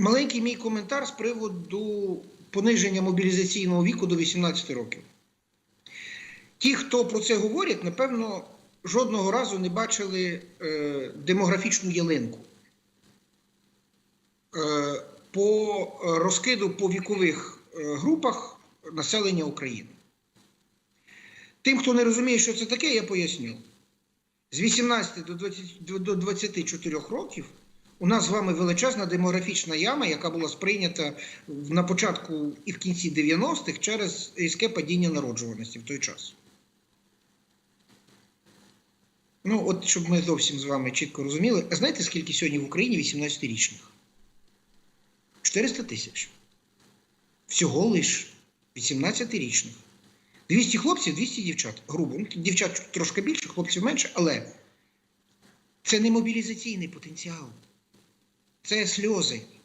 Маленький мій коментар з приводу пониження мобілізаційного віку до 18 років. Ті, хто про це говорять, напевно, жодного разу не бачили е, демографічну ялинку. Е, по розкиду по вікових е, групах населення України. Тим, хто не розуміє, що це таке, я поясню. З 18 до 20, до- до 24 років у нас з вами величезна демографічна яма, яка була сприйнята на початку і в кінці 90-х через різке падіння народжуваності в той час. Ну, от щоб ми зовсім з вами чітко розуміли, а знаєте, скільки сьогодні в Україні 18-річних? 400 тисяч. Всього лиш 18-річних. 200 хлопців, 200 дівчат. Грубо. Ну, Дівчат трошки більше, хлопців менше, але це не мобілізаційний потенціал. Це сльози.